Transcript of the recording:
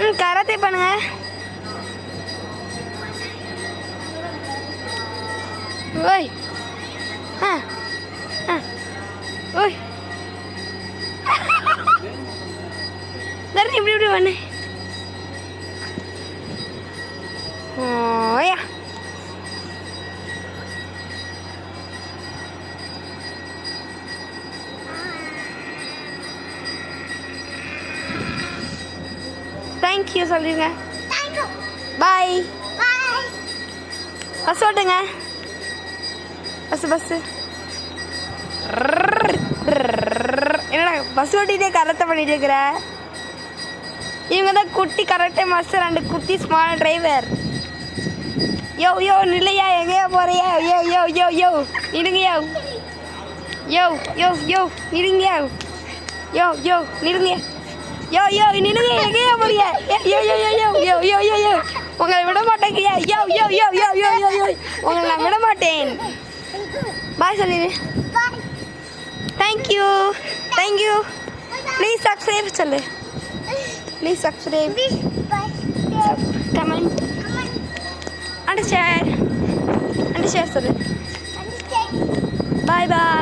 ம் கராத்தே பண்ணுங்க ஓய் ஆ ஆ ஓய் தரணி இப்படி இப்படி பண்ணு தேங்க்யூ சொல்லிடுங்க பாய் பஸ் ஓட்டுங்க. பஸ் பஸ் என்னடா பஸ் ஓட்டிகிட்டே கரெக்டாக பண்ணிட்டு இருக்கிற? இவங்க தான் குட்டி கரெக்டாக மாஸ்டர் ரெண்டு குட்டி ஸ்மால் டிரைவர் யோ யோ நில்லையா? எங்கேயா போறியா? யோ யோ யோ யோ நிடுங்கயா யோ யோ யோ நிடுங்கயா யோ யோ நிடுங்க யோ யோ நிடுங்க எங்கேயா போறியா யோ யோ யோ யோ யோ யோ யோ யோ உங்களை விட மாட்டேங்கய்யா யோ யோ யோ யோ யோ யோ யோ உங்களை நான் விட மாட்டேன் பாய் சொல்லிடு தேங்க்யூ தேங்க்யூ ப்ளீஸ் சப்ஸ்கிரைப் சொல்லு please subscribe comment and share and share சொல்லு பாய் பாய் Bye bye.